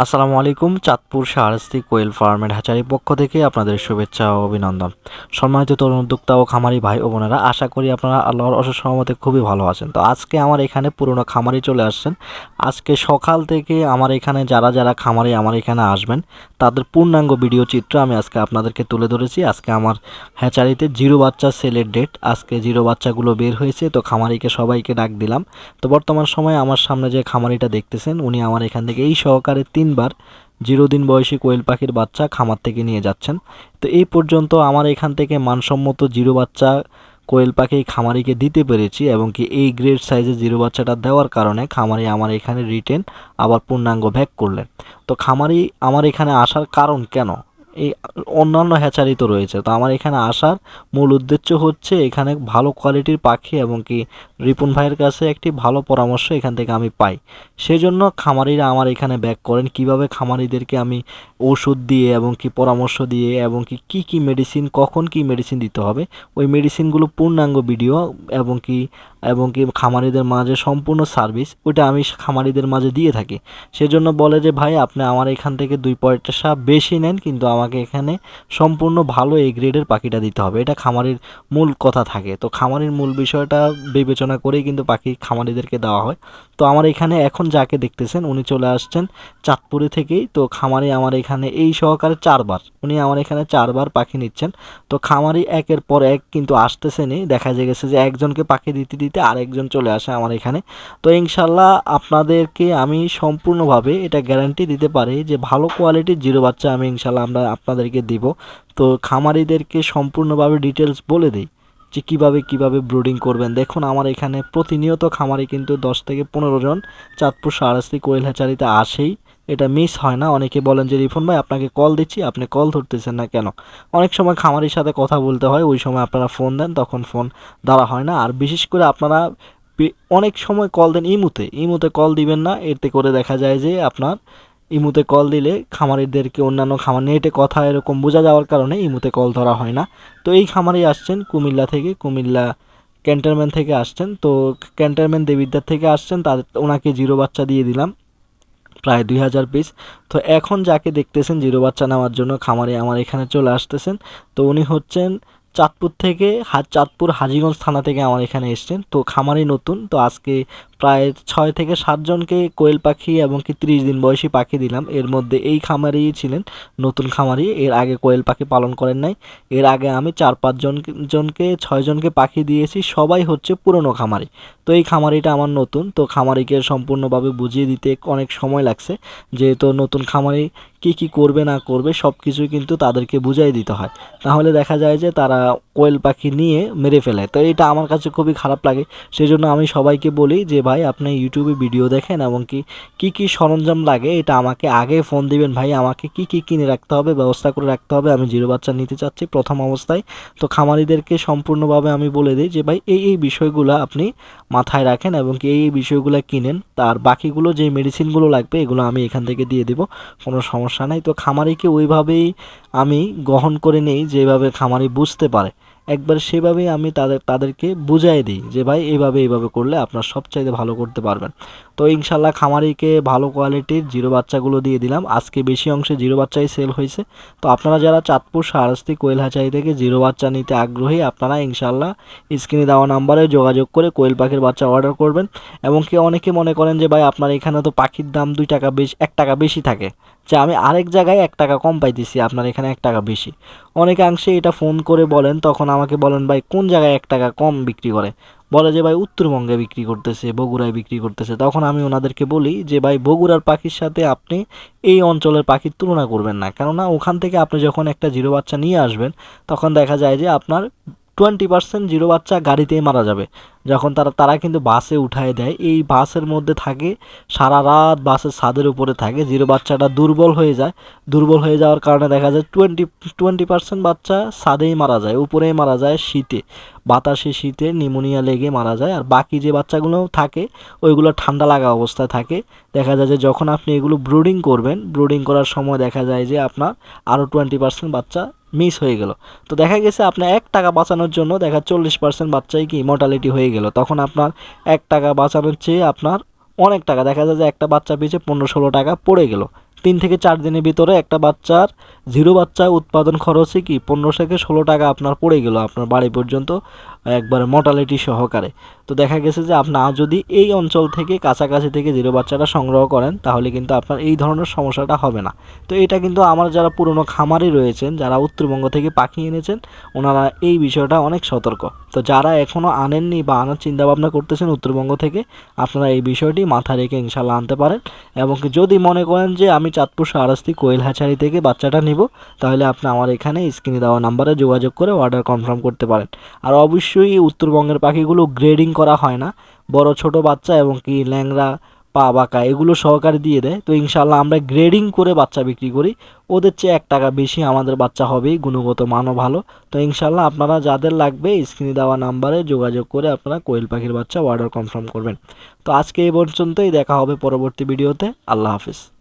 আসসালামু আলাইকুম, চাঁদপুর শাহরাস্তি কোয়েল ফার্মের হ্যাচারির পক্ষ থেকে আপনাদের শুভেচ্ছা ও অভিনন্দন। সম্মানিত তরুণ উদ্যোক্তা ও খামারি ভাই ও বোনেরা, আশা করি আপনারা আল্লাহর অশেষ সহমতে খুবই ভালো আছেন। তো আজকে আমার এখানে পুরনো খামারি চলে আসছেন। আজকে সকাল থেকে আমার এখানে যারা যারা খামারি আমার এখানে আসবেন, তাদের পূর্ণাঙ্গ ভিডিও চিত্র আমি আজকে আপনাদেরকে তুলে ধরেছি। আজকে আমার হ্যাচারিতে জিরো বাচ্চা সেলের ডেট, আজকে জিরো বাচ্চাগুলো বের হয়েছে, তো খামারিকে সবাইকে ডাক দিলাম। তো বর্তমান সময়ে আমার সামনে যে খামারিটা দেখতেছেন, উনি আমার এখান থেকে এই সহকারে তিনবার জিরো দিন বয়সী কোয়েল পাখির বাচ্চা খামার থেকে নিয়ে যাচ্ছেন। তো এই পর্যন্ত আমার এখান থেকে মানসম্মত জিরো বাচ্চা কোয়েল পাখি খামারিকে দিতে পেরেছি এবং কি এই গ্রেড সাইজের জিরো বাচ্চাটা দেওয়ার কারণে খামারি আমার এখানে রিটেন আবার পূর্ণাঙ্গ ভ্যাক করলেন। তো খামারি আমার এখানে আসার কারণ কেন? এই অন্যান্য হ্যাচারি তো রয়েছে। তো আমার এখানে আসার মূল উদ্দেশ্য হচ্ছে এখানে ভালো কোয়ালিটির পাখি এবং কি রিপুন ভাইয়ের কাছে একটি ভালো পরামর্শ এখান থেকে আমি পাই। সেজন্য খামারিরা আমার এখানে ব্যাক করেন, কীভাবে খামারিদেরকে আমি ওষুধ দিয়ে এবং কি পরামর্শ দিয়ে এবং কি, কী কী মেডিসিন কখন কি মেডিসিন দিতে হবে, ওই মেডিসিনগুলো পূর্ণাঙ্গ ভিডিও এবং কি এবং কি খামারিদের মাঝে সম্পূর্ণ সার্ভিস, ওইটা আমি খামারিদের মাঝে দিয়ে থাকি। সেজন্য বলে যে, ভাই, আপনি আমার এখান থেকে দুই পয়সা বেশি নেন, কিন্তু আমাকে এখানে সম্পূর্ণ ভালো এই গ্রেডের পাখিটা দিতে হবে। এটা খামারির মূল কথা থাকে। তো খামারির মূল বিষয়টা বিবেচনা করেই কিন্তু পাখি খামারিদেরকে দেওয়া হয়। তো আমার এখানে এখন যাকে দেখতেছেন, উনি চলে আসছেন চাঁদপুরে থেকেই। তো খামারি আমার এখানে এই সহকারে চারবার, উনি আমার এখানে চারবার পাখি নিচ্ছেন। তো খামারি একের পর এক কিন্তু আসতেছেনই। দেখা গেছে যে, একজনকে পাখি দিতে দিতে আরেকজন চলে আসে আমার এখানে। তো ইনশাল্লাহ আপনাদেরকে আমি সম্পূর্ণভাবে এটা গ্যারান্টি দিতে পারি যে ভালো কোয়ালিটির জিরো বাচ্চা আমি ইনশাল্লাহ আমরা আপনাদেরকে দিব। তো খামারিদেরকে সম্পূর্ণভাবে ডিটেলস বলে দিই যে কীভাবে কীভাবে ব্রুডিং করবেন। দেখুন আমার এখানে প্রতিনিয়ত খামারি কিন্তু দশ থেকে পনেরো জন চাঁদপুর সারাস্তি কোয়েল হ্যাচারিতে আসেই। এটা মিস হয় না। অনেকে বলেন যে, রিফন ভাই, আপনাকে কল দিচ্ছি, আপনি কল ধরতেছেন না কেন? অনেক সময় খামারির সাথে কথা বলতে হয়, ওই সময় আপনারা ফোন দেন, তখন ফোন ধরা হয় না। আর বিশেষ করে আপনারা অনেক সময় কল দেন ইমুতে। ইমুতে কল দিবেন না। এতে করে দেখা যায় যে, আপনার ইমুতে কল দিলে খামারিদেরকে অন্যান্য খামার নেটে কথা এরকম বোঝা যাওয়ার কারণে ইমুতে কল ধরা হয় না। তো এই খামারি আসছেন কুমিল্লা থেকে, কুমিল্লা ক্যান্টনমেন্ট থেকে আসছেন। তো ক্যান্টনমেন্ট দেবিদ্যার থেকে আসছেন, তাদের, ওনাকে জিরো বাচ্চা দিয়ে দিলাম। প্রায় দুই হাজার পিস তো এখন যাকে দেখতেছেন জিরো বাচ্চা নেওয়ার জন্য খামারে আমার এখানে চলে আসতেছেন। তো উনি হচ্ছেন চাঁদপুর থেকে চাঁদপুর হাজিগঞ্জ থানা থেকে আমার এখানে এসছেন। তো খামারি নতুন। তো আজকে প্রায় ছয় থেকে সাতজনকে কোয়েল পাখি এবং কি ত্রিশ দিন বয়সী পাখি দিলাম। এর মধ্যে এই খামারি ছিলেন, নতুন খামারি। এর আগে কোয়েল পাখি পালন করেন নাই। এর আগে আমি চার পাঁচ জন জনকে ছয়জনকে পাখি দিয়েছি। সবাই হচ্ছে পুরনো খামারি। তো এই খামারিটা আমার নতুন। তো খামারিকে সম্পূর্ণভাবে বুঝিয়ে দিতে অনেক সময় লাগছে। যেহেতু নতুন খামারি কি কি করবে, না করবে সব কিছুই কিন্তু তাদেরকে বুঝাই দিতে হয়। তাহলে দেখা যায় যে তারা কোয়েল পাখি নিয়ে মেরে ফেলে তো এটা আমার কাছে খুবই খারাপ লাগে। সেই জন্য আমি সবাইকে বলি যে, ভাই, আপনি ইউটিউবে ভিডিও দেখেন এবং কি কি কি সরঞ্জাম লাগে, এটা আমাকে আগে ফোন দিবেন। ভাই, আমাকে কি কি কিনে রাখতে হবে, ব্যবস্থা করে রাখতে হবে। আমি জিরো বাচ্চা নিতে চাচ্ছি প্রথম অবস্থায়। তো খামারিদেরকে সম্পূর্ণভাবে আমি বলে দিই যে, ভাই, এই এই বিষয়গুলো আপনি মাথায় রাখেন এবং কি, এই এই বিষয়গুলো কিনেন। তার বাকিগুলো যে মেডিসিনগুলো লাগবে, এগুলো আমি এখান থেকে দিয়ে দেবো। কোনো সমস্যা নাই। তো খামারিকে ওইভাবেই আমি গ্রহণ করে নেই, যেভাবে খামারি বুঝতে পারে। একবার সেভাবেই আমি তাদের, তাদেরকে বুঝাই দিই যে, ভাই, এইভাবে এইভাবে করলে আপনার সবচাইতে ভালো করতে পারবেন। তো ইনশাল্লাহ খামারিকে ভালো কোয়ালিটির জিরো বাচ্চাগুলো দিয়ে দিলাম। আজকে বেশি অংশে জিরো বাচ্চাই সেল হয়েছে। তো আপনারা যারা চাঁদপুর সারাস্তি কোয়েল হাচারি থেকে জিরো বাচ্চা নিতে আগ্রহী, আপনারা ইনশাল্লাহ স্ক্রিনে দেওয়া নাম্বারে যোগাযোগ করে কোয়েল পাখির বাচ্চা অর্ডার করবেন। এবং কি অনেকে মনে করেন যে, ভাই, আপনার এখানে তো পাখির দাম দুই টাকা বেশি, এক টাকা বেশি থাকে। যে, আমি আরেক জায়গায় এক টাকা কম পাইতেছি, আপনার এখানে এক টাকা বেশি। অনেকাংশে এটা ফোন করে বলেন, তখন আমাকে বলেন, ভাই, কোন জায়গায় এক টাকা কম বিক্রি করে? বলে যে, ভাই, উত্তরবঙ্গে বিক্রি করতেছে, বগুড়ায় বিক্রি করতেছে। তখন আমি ওনাদেরকে বলি যে, ভাই, বগুড়ার পাখির সাথে আপনি এই অঞ্চলের পাখির তুলনা করবেন না। কেননা ওখান থেকে আপনি যখন একটা জিরো বাচ্চা নিয়ে আসবেন, তখন দেখা যায় যে, আপনার টোয়েন্টি পার্সেন্ট জিরো বাচ্চা গাড়িতেই মারা যাবে। যখন তারা তারা কিন্তু বাসে উঠায় দেয়। এই বাসের মধ্যে থাকে, সারা রাত বাসের ছাদের উপরে থাকে। জিরো বাচ্চাটা দুর্বল হয়ে যায়। দুর্বল হয়ে যাওয়ার কারণে দেখা যায় টোয়েন্টি টোয়েন্টি পার্সেন্ট বাচ্চা ছাদেই মারা যায়, উপরেই মারা যায় শীতে। বাতাসে শীতে নিউমোনিয়া লেগে মারা যায়। আর বাকি যে বাচ্চাগুলো থাকে, ওইগুলো ঠান্ডা লাগা অবস্থায় থাকে। দেখা যায় যে যখন আপনি এগুলো ব্রুডিং করবেন ব্রুডিং করার সময় দেখা যায় যে আপনার আরও টোয়েন্টি পার্সেন্ট বাচ্চা মিস হয়ে গেল। তো দেখা গেছে আপনার এক টাকা বাঁচানোর জন্য দেখা চল্লিশ পার্সেন্ট বাচ্চাই কি মর্টালিটি হয়ে গেল। তখন আপনার এক টাকা বাঁচানোর চেয়ে আপনার অনেক টাকা, দেখা যায় যে একটা বাচ্চা পিছিয়ে পনেরো ষোলো টাকা পড়ে গেল। তিন থেকে চার দিনের ভিতরে একটা বাচ্চার জিরো বাচ্চা উৎপাদন খরচে কি পনেরো থেকে ষোলো টাকা আপনার পড়ে গেল আপনার বাড়ি পর্যন্ত। একবারে মর্টালিটি সহকারে। তো দেখা গেছে যে আপনার যদি এই অঞ্চল থেকে, কাছাকাছি থেকে জিরো বাচ্চাটা সংগ্রহ করেন, তাহলে কিন্তু আপনার এই ধরনের সমস্যাটা হবে না। তো এটা কিন্তু আমার যারা পুরনো খামারি রয়েছেন, যারা উত্তরবঙ্গ থেকে পাখি এনেছেন, ওনারা এই বিষয়টা অনেক সতর্ক। তো যারা এখনও আনেননি বা আনার চিন্তা ভাবনা করতেছেন উত্তরবঙ্গ থেকে, আপনারা এই বিষয়টি মাথা রেখে ইনশাল্লাহ আনতে পারেন। এবং যদি মনে করেন যে আমি চাঁদপুর সারাস্তি কোয়েল থেকে বাচ্চাটা নিব, তাহলে আপনি আমার এখানে স্ক্রিনে দেওয়া নাম্বারে যোগাযোগ করে অর্ডার কনফার্ম করতে পারেন। আর অবশ্যই উত্তরবঙ্গের পাখিগুলো গ্রেডিং করা হয় না। বড়, ছোট বাচ্চা এবং কি ল্যাংরা পা বাঁকা, এগুলো সহকারে দিয়ে দেয়। তো ইনশাল্লাহ আমরা গ্রেডিং করে বাচ্চা বিক্রি করি। ওদের চেয়ে এক টাকা বেশি আমাদের বাচ্চা হবেই গুণগত মানও ভালো। তো ইনশাল্লাহ আপনারা যাদের লাগবে স্ক্রিনে দেওয়া নাম্বারে যোগাযোগ করে আপনারা কোয়েল পাখির বাচ্চা অর্ডার কনফার্ম করবেন। তো আজকে এই পর্যন্তই, দেখা হবে পরবর্তী ভিডিওতে আল্লাহ হাফিজ।